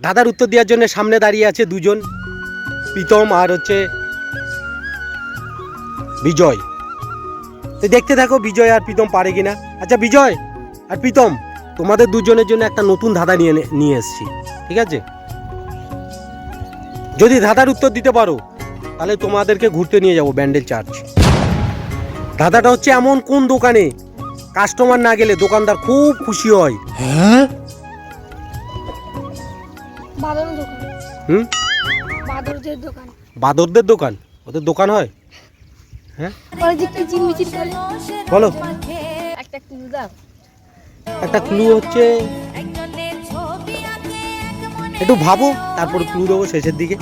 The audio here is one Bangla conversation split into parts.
দাদার উত্তর দেওয়ার জন্য সামনে দাঁড়িয়ে আছে দুজন। প্রীতম আর হচ্ছে বিজয়। তো দেখতে থাকো বিজয় আর প্রীতম পারে কিনা। আচ্ছা বিজয় আর প্রীতম, তোমাদের দুজনের জন্য একটা নতুন ধাঁধা নিয়ে নিয়ে এসেছি, ঠিক আছে? যদি ধাঁধার উত্তর দিতে পারো, তাহলে তোমাদেরকে ঘুরতে নিয়ে যাব ব্যান্ডেল চার্চ। ধাঁধাটা হচ্ছে এমন কোন দোকানে কাস্টমার না গেলে দোকানদার খুব খুশি হয়? বাদর দোকান। হুম? বাদরদের দোকান। বাদরদের দোকান? ওদের দোকান হয়? হ্যাঁ? কি চিনমিচিন করে? বলো। একটা ক্লু দাও। একটা ক্লু হচ্ছে একটু ভাবো তারপর ক্লু দেবো শেষের দিকে।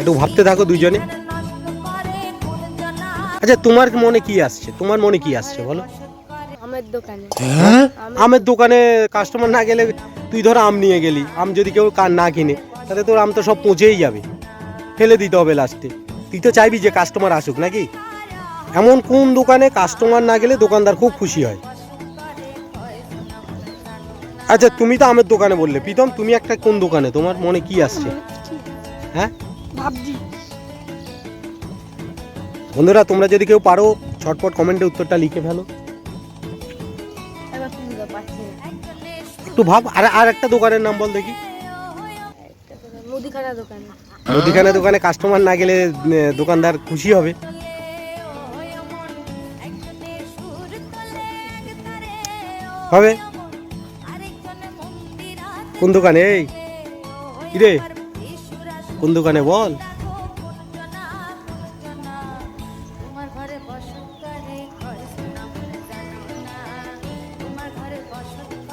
একটু ভাবতে থাকো দুজনে আচ্ছা তোমার মনে কি আসছে? তোমার মনে কি আসছে? বলো। আমের দোকানে। আমের দোকানে কাস্টমার না গেলে তুই ধর আম নিয়ে গেলি আম যদি কেউ কার না কিনে তাহলে তোর আম তো সব পচেই যাবে। ফেলে দিতে হবে লাস্টে তুই তো চাইবি যে কাস্টমার আসুক নাকি? এমন কোন দোকানে কাস্টমার না গেলে দোকানদার খুব খুশি হয়? আচ্ছা তুমি তো আমের দোকানে বললে। প্রীতম তুমি একটা কোন দোকানে? তোমার মনে কি আসছে? হ্যাঁ? ভাবছি। বন্ধুরা তোমরা যদি কেউ পারো ছটপট কমেন্টে উত্তরটা লিখে ফেলো। একটু ভাব আর আর একটা দোকানের নাম বল দেখি। মুদিখানা দোকানে। মুদিখানা দোকানে কাস্টমার না গেলে দোকানদার খুশি হবে। হবে? কোন দোকানে? এই কিরে? কোন দোকানে বল?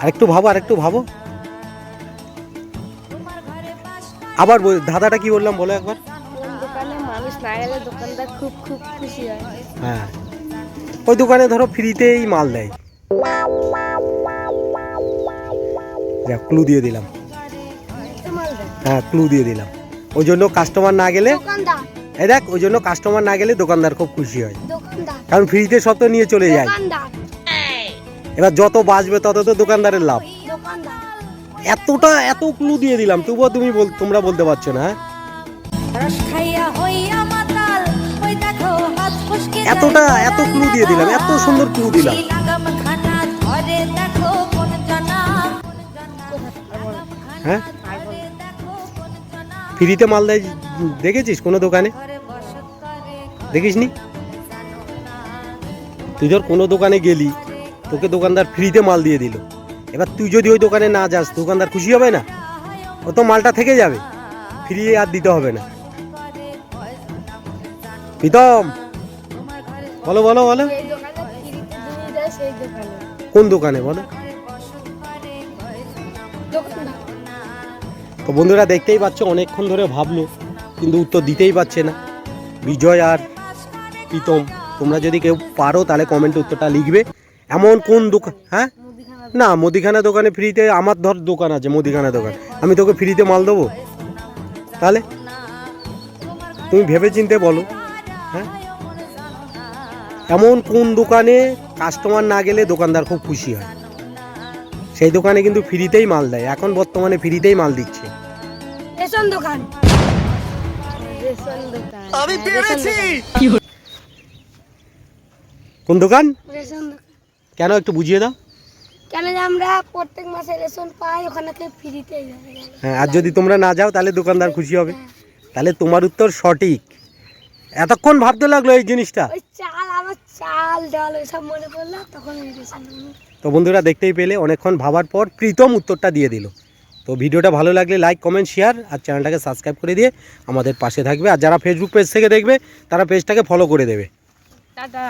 আরেকটু ভাবো আরেকটু ভাবো। আবার বল- ধাঁধাটা কি বললাম বলো একবার। মানুষ না গেলে দোকানদার খুব খুব খুশি হয়। হ্যাঁ। ওই দোকানে ধরো ফ্রিতেই মাল দেয়। দেখ ক্লু দিয়ে দিলাম। হ্যাঁ ক্লু দিয়ে দিলাম। ওই জন্য কাস্টমার না গেলে দোকানদার। এই দেখ ওই জন্য কাস্টমার না গেলে দোকানদার খুব খুশি হয়। কারণ ফ্রিতে সব তো নিয়ে চলে যায়। এবার যত বাঁচবে তত তো দোকানদারের লাভ। এতটা এত ক্লু দিয়ে দিলাম। তবুও তুমি বল তোমরা বলতে পারছ না হ্যাঁ? এতটা এত ক্লু দিয়ে দিলাম এত সুন্দর ক্লু দিলাম। হ্যাঁ? ফ্রিতে মাল দেয় দেখেছিস কোনো দোকানে? দেখিসনি? তুই ধর কোনো দোকানে গেলি তোকে দোকানদার ফ্রিতে মাল দিয়ে দিল। এবার তুই যদি ওই দোকানে না যাস, দোকানদার খুশি হবে না? ও তো মালটা থেকে যাবে। ফ্রি আর দিতে হবে না। প্রীতম, বলো বলো বলো। কোন দোকানে, বলো? তো বন্ধুরা, দেখতেই পাচ্ছ, অনেকক্ষণ ধরে ভাবলো, কিন্তু উত্তর দিতেই পারছে না। বিজয় আর প্রীতম, তোমরা যদি কেউ পারো, তাহলে কমেন্টে উত্তরটা লিখবে। এমন কোন দোকান হ্যাঁ? না মুদিখানা দোকানে ফ্রিতে আমার ধর দোকান আছে মুদিখানা দোকান। আমি তোকে ফ্রিতে মাল দেবো? তাহলে? তুমি ভেবে চিনতে বলো হ্যাঁ? এমন কোন দোকানে কাস্টমার না গেলে দোকানদার খুব খুশি হয়? সেই দোকানে কিন্তু ফ্রিতেই মাল দেয় এখন বর্তমানে ফ্রিতেই মাল দিচ্ছে। রেশন দোকান। রেশন দোকান আমি পেরেছি। কোন দোকান? রেশন দোকান। কেন একটু বুঝিয়ে দাও? কেন যে আমরা প্রত্যেক মাসে রেশন পাই ওখানে থেকে ফ্রিতে হ্যাঁ আর যদি তোমরা না যাও তাহলে দোকানদার খুশি হবে। তাহলে তোমার উত্তর সঠিক। এতক্ষণ ভাবতে লাগল এই জিনিসটা। ওই চাল আমার চাল ডাল ওইসব মনে পড়ল তখন তো বন্ধুরা দেখতেই পেলে অনেকক্ষণ ভাবার পর প্রীতম উত্তরটা দিয়ে দিল। তো ভিডিওটা ভালো লাগলে লাইক কমেন্ট শেয়ার আর চ্যানেলটাকে সাবস্ক্রাইব করে দিয়ে আমাদের পাশে থাকবে। আর যারা ফেসবুক পেজ থেকে দেখবে তারা পেজটাকে ফলো করে দেবে। টাটা।